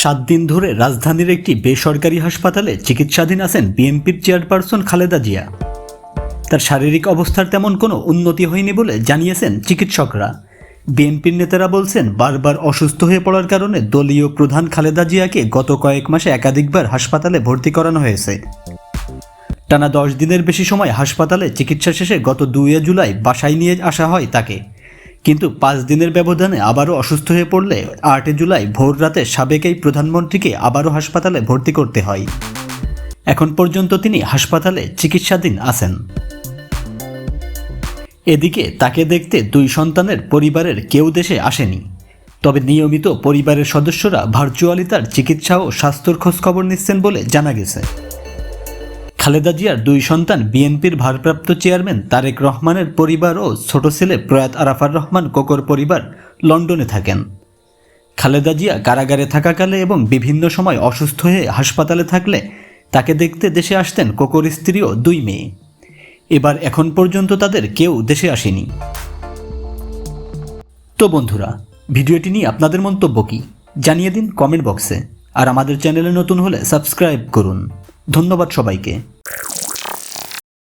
সাত দিন ধরে রাজধানীর একটি বেসরকারি হাসপাতালে চিকিৎসাধীন আছেন বিএনপির চেয়ারপারসন খালেদা জিয়া। তার শারীরিক অবস্থার তেমন কোনো উন্নতি হয়নি বলে জানিয়েছেন চিকিৎসকরা। বিএনপির নেতারা বলছেন, বারবার অসুস্থ হয়ে পড়ার কারণে দলীয় প্রধান খালেদা জিয়াকে গত কয়েক মাসে একাধিকবার হাসপাতালে ভর্তি করানো হয়েছে। টানা দশ দিনের বেশি সময় হাসপাতালে চিকিৎসা শেষে গত দুইয়ে জুলাই বাসায় নিয়ে আসা হয় তাকে। কিন্তু পাঁচ দিনের ব্যবধানে আবারও অসুস্থ হয়ে পড়লে আটই জুলাই ভোর রাতে সাবেক এই প্রধানমন্ত্রীকে আবারও হাসপাতালে ভর্তি করতে হয়। এখন পর্যন্ত তিনি হাসপাতালে চিকিৎসাধীন আছেন। এদিকে তাকে দেখতে দুই সন্তানের পরিবারের কেউ দেশে আসেনি। তবে নিয়মিত পরিবারের সদস্যরা ভার্চুয়ালি তার চিকিৎসা ও স্বাস্থ্যর খোঁজখবর নিচ্ছেন বলে জানা গেছে। খালেদা জিয়ার দুই সন্তান বিএনপির ভারপ্রাপ্ত চেয়ারম্যান তারেক রহমানের পরিবার ও ছোট ছেলে প্রয়াত আরাফার রহমান কোকর পরিবার লন্ডনে থাকেন। খালেদা জিয়া কারাগারে থাকাকালে এবং বিভিন্ন সময় অসুস্থ হয়ে হাসপাতালে থাকলে তাকে দেখতে দেশে আসতেন কোকর স্ত্রী ও দুই মেয়ে। এবার এখন পর্যন্ত তাদের কেউ দেশে আসেনি। তো বন্ধুরা, ভিডিওটি নিয়ে আপনাদের মন্তব্য কি? জানিয়ে দিন কমেন্ট বক্সে। আর আমাদের চ্যানেলে নতুন হলে সাবস্ক্রাইব করুন। ধন্যবাদ সবাইকে।